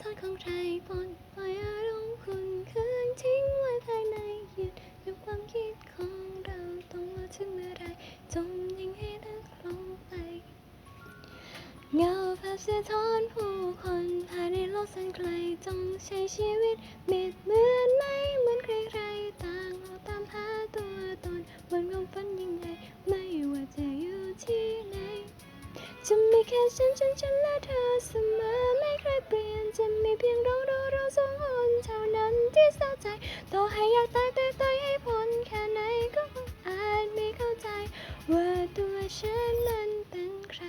ทอดของใครปนปล่อยอารมณ์คุณคืนทิ้งไว้ภายในหยุดกับความคิดของเราต้องรอถึงเมื่อไรจมยิ่งให้ลึกลงไปเงาภาพสะท้อนผู้คนภายในโลกสันไกลจงใช้ชีวิตบิดเหมือนไม่เหมือนใครๆต่างเราตามหาตัวตนบนความฝันยิ่งใหญ่ไม่ว่าจะอยู่ที่ไหนจะมีแค่ฉันฉันฉันและเธอเสมอ เปลี่ยนจะมีเพียงเราเราเราสองคนเท่านั้นที่เศร้าใจต่อให้อยากตายแต่ตายให้พ้นแค่ไหนก็คงอาจไม่เข้าใจ ว่าตัวฉันนั้นเป็นใคร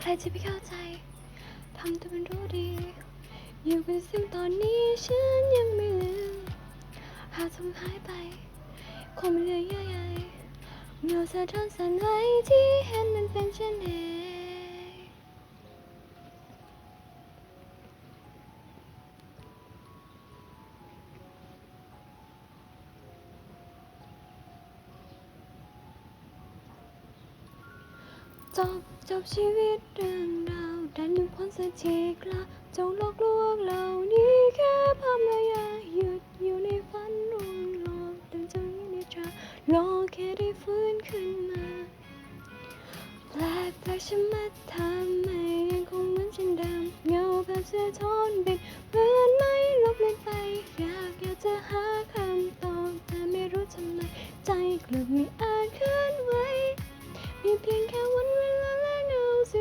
ใครจะไปเข้าใจทำตัวเป็นรู้ดี อยู่กันซึ่งตอนนี้ฉันยังไม่ลืมหากทำหายไปคงไม่เหลือเยื่อใยเงาสะท้อนสันไหวที่เห็นมันเป็นเช่นเอง จบจบชีวิตเรื่องราวดันหนึ่งพ้นสักทีกละจงหลอกลวงเหล่านี้แค่ภาพมายาหยุดอยู่ในฝันรวงหลอกดังเจ้าหญินิทรารอแค่ได้ฟื้นขึ้นมาแปลกแปลกฉันมาทำไมยังคงเหมือนเช่นเดิมเงาภาพเสื้อทอ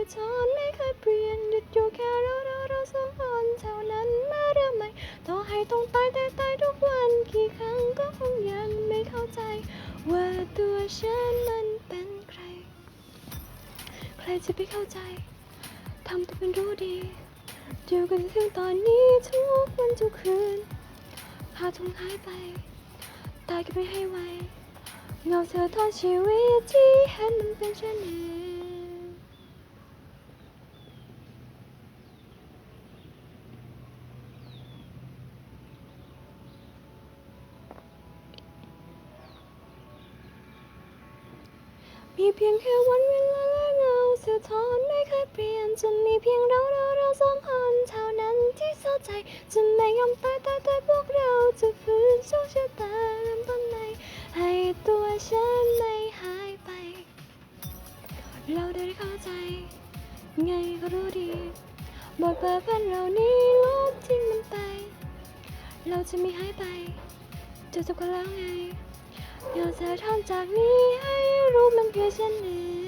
คือทอนไม่เคยเปลี่ยนหยุดอยู่แค่เราเราเราสองคนเท่านั้นมาเริ่มใหม่ต่อให้ต้องตายแต่ตายทุกวันกี่ครั้งก็คงยังไม่เข้าใจ ว่าตัวฉันมันเป็นใคร ใครจะไปเข้าใจทำตัวเป็นรู้ดีอยู่กันถึงตอนนี้ทุกวันทุกคืนหาทุงหายไป ตายก็ไม่ให้ไวเงาเธอทอดชีวิตที่เห็นมันเป็นเช่นนี้ มีเพียงแค่วันเวลาและเงาสะท้อนไม่เคยเปลี่ยนจะมีเพียงเราเราเราสองคนเท่านั้นที่เข้าใจจะไม่ยอมตายตายตายพวกเราจะฟื้นโชคชะตาเริ่มต้นใหม่ให้ตัวฉันไม่หายไป เราได้เข้าใจ ไงก็รู้ดีบทบาทพันเรานี้ลบทิ้งมันไป เราจะไม่หายไปจะจบกันแล้วไงอยากจะทำจากนี้ให้ รู้มันคือฉันเอง